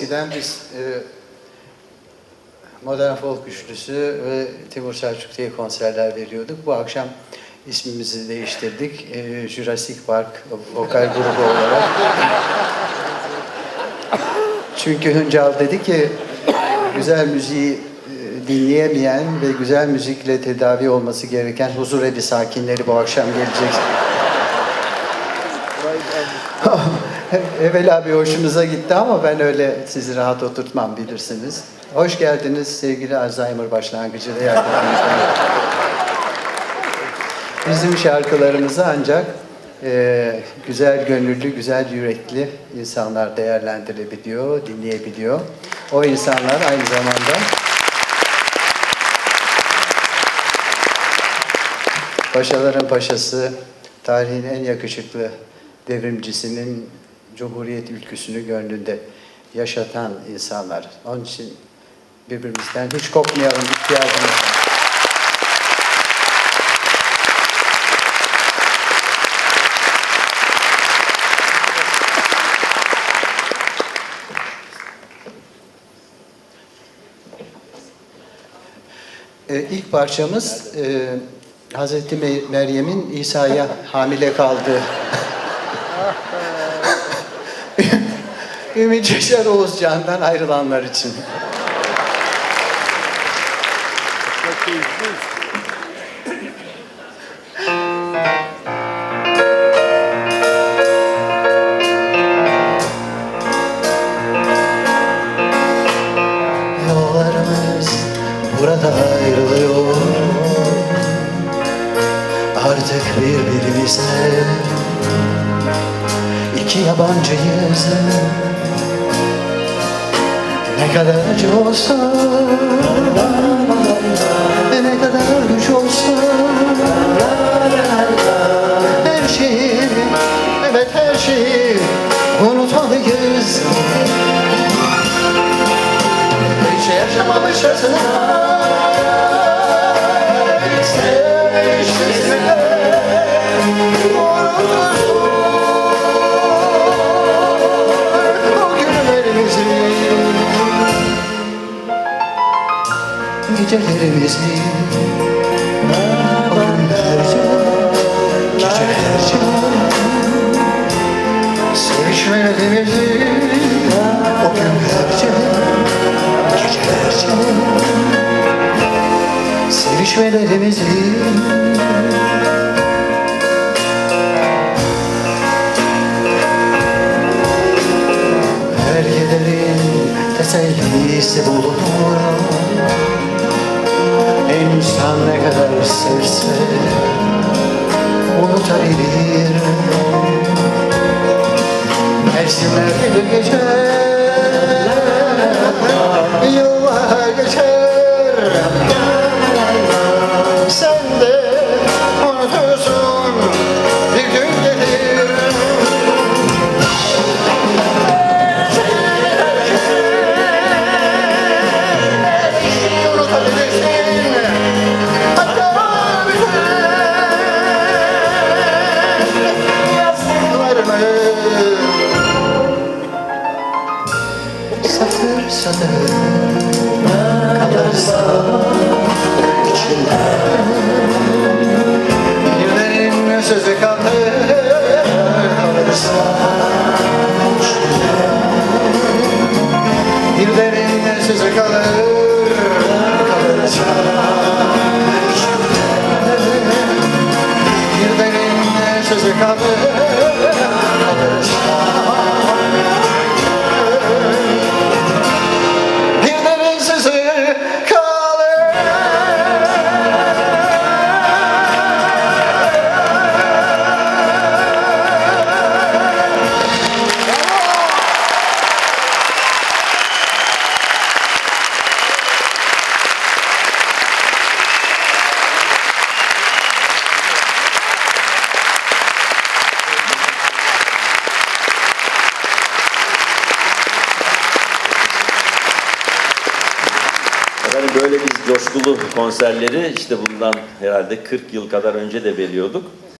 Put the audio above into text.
Eskiden biz e, Modern Folk Üçlüsü ve Timur Selçuk diye konserler veriyorduk. Bu akşam ismimizi değiştirdik. E, Jurassic Park vokal grubu olarak. Çünkü Hüncal dedi ki güzel müziği e, dinleyemeyen ve güzel müzikle tedavi olması gereken huzur evi sakinleri bu akşam gelecek. Evvela bir hoşunuza gitti ama ben öyle sizi rahat oturtmam bilirsiniz. Hoş geldiniz sevgili Alzheimer başlangıcı ve yardımcımızdan. Bizim şarkılarımızı ancak e, güzel gönüllü, güzel yürekli insanlar değerlendirebiliyor, dinleyebiliyor. O insanlar aynı zamanda Paşaların paşası, tarihin en yakışıklı devrimcisinin Cumhuriyet ülküsünü gönlünde yaşatan insanlar. Onun için birbirimizden hiç kopmayalım, ihtiyacımız var. Ee, ilk parçamız e, Hazreti Me- Meryem'in İsa'ya hamile kaldığı. Ümit Yaşar Oğuzcan'dan ayrılanlar için. Yollarımız burada ayrılıyor. Artık birbirimize iki yabancıyız Ne kadar acı olsa Ne kadar güç olsa. Her şeyi, evet her şeyi unutmalıyız hiç yaşamamışçasına gecelerimizi o günlerce gecelerce sevişmelerimizi o günlerce gecelerce sevişmelerimizi her gecenin tesellisi bulunur İnsan ne kadar sevse unutabilir Mevsimler gelir geçer Satır satır kalırsa içinde Birlerin sözü kalır kalırsa içinde Birlerin sözü kalır. Kalırsa içinde Birlerin sözü kalır böyle biz coşkulu konserleri işte bundan herhalde 40 yıl kadar önce de veriyorduk.